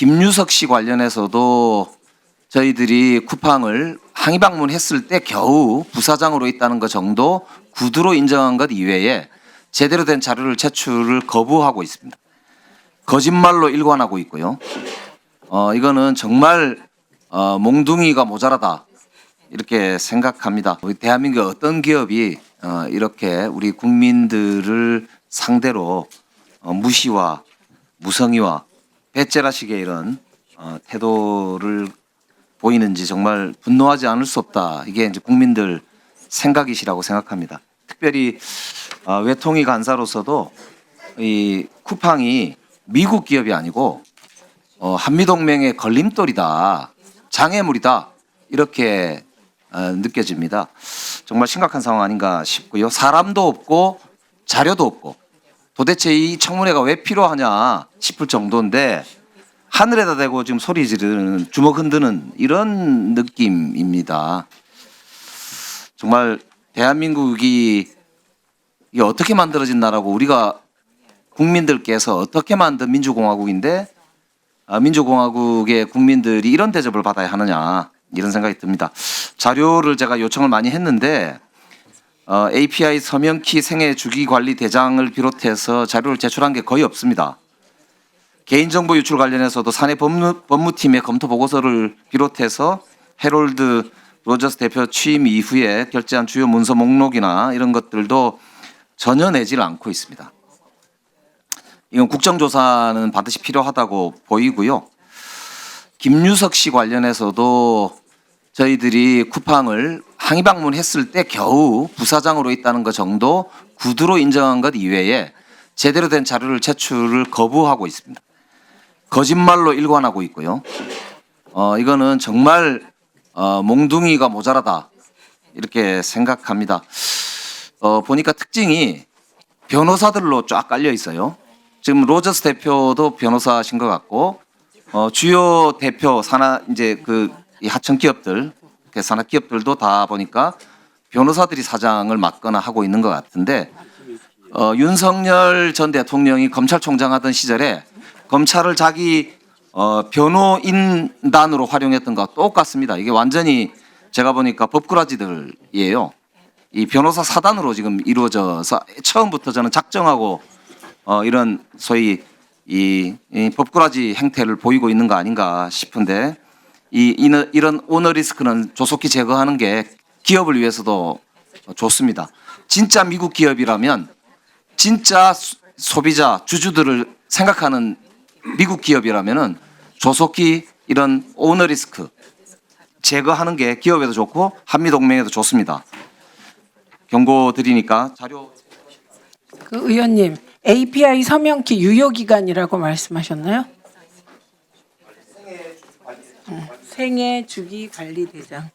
김유석 씨 관련해서도 저희들이 쿠팡을 항의 방문했을 때 겨우 부사장으로 있다는 것 정도 구두로 인정한 것 이외에 제대로 된 자료를 제출을 거부하고 있습니다. 거짓말로 일관하고 있고요. 어, 이거는 정말 어, 몽둥이가 모자라다 이렇게 생각합니다. 우리 대한민국 어떤 기업이 어, 이렇게 우리 국민들을 상대로 어, 무시와 무성의와 배째라식의 이런 어, 태도를 보이는지 정말 분노하지 않을 수 없다. 이게 이제 국민들 생각이시라고 생각합니다. 특별히 어, 외통위 간사로서도 이 쿠팡이 미국 기업이 아니고 어, 한미동맹의 걸림돌이다, 장애물이다 이렇게 어, 느껴집니다. 정말 심각한 상황 아닌가 싶고요. 사람도 없고 자료도 없고 도대체 이 청문회가 왜 필요하냐 싶을 정도인데 하늘에다 대고 지금 소리 지르는 주먹 흔드는 이런 느낌입니다. 정말 대한민국이 어떻게 만들어진 나라고 우리가 국민들께서 어떻게 만든 민주공화국인데 아, 민주공화국의 국민들이 이런 대접을 받아야 하느냐 이런 생각이 듭니다. 자료를 제가 요청을 많이 했는데 어, API 서명키 생애 주기 관리 대장을 비롯해서 자료를 제출한 게 거의 없습니다. 개인정보 유출 관련해서도 사내 법무, 법무팀의 검토 보고서를 비롯해서 해롤드 로저스 대표 취임 이후에 결제한 주요 문서 목록이나 이런 것들도 전혀 내지를 않고 있습니다. 이건 국정조사는 반드시 필요하다고 보이고요. 김유석 씨 관련해서도 저희들이 쿠팡을 항의 방문했을 때 겨우 부사장으로 있다는 것 정도 구두로 인정한 것 이외에 제대로 된 자료를 제출을 거부하고 있습니다. 거짓말로 일관하고 있고요. 어, 이거는 정말 어, 몽둥이가 모자라다 이렇게 생각합니다. 어, 보니까 특징이 변호사들로 쫙 깔려 있어요. 지금 로저스 대표도 변호사신 것 같고 어, 주요 대표 산하 이제 그이 하청 기업들 그 산하 기업들도 다 보니까 변호사들이 사장을 맡거나 하고 있는 것 같은데 어, 윤석열 전 대통령이 검찰총장 하던 시절에 검찰을 자기 어, 변호인단으로 활용했던 것과 똑같습니다. 이게 완전히 제가 보니까 법꾸라지들이에요. 이 변호사 사단으로 지금 이루어져서 처음부터 저는 작정하고 어, 이런 소위 이, 이 법꾸라지 행태를 보이고 있는 거 아닌가 싶은데 이 이너- 이런 오너 리스크는 조속히 제거하는 게 기업을 위해서도 좋습니다. 진짜 미국 기업이라면 진짜 수- 소비자 주주들을 생각하는 미국 기업이라면은 조속히 이런 오너 리스크 제거하는 게 기업에도 좋고 한미 동맹에도 좋습니다. 경고 드리니까 자료 그 의원님 API 서명키 유효 기간이라고 말씀하셨나요? 음, 생애 주기 관리 대장.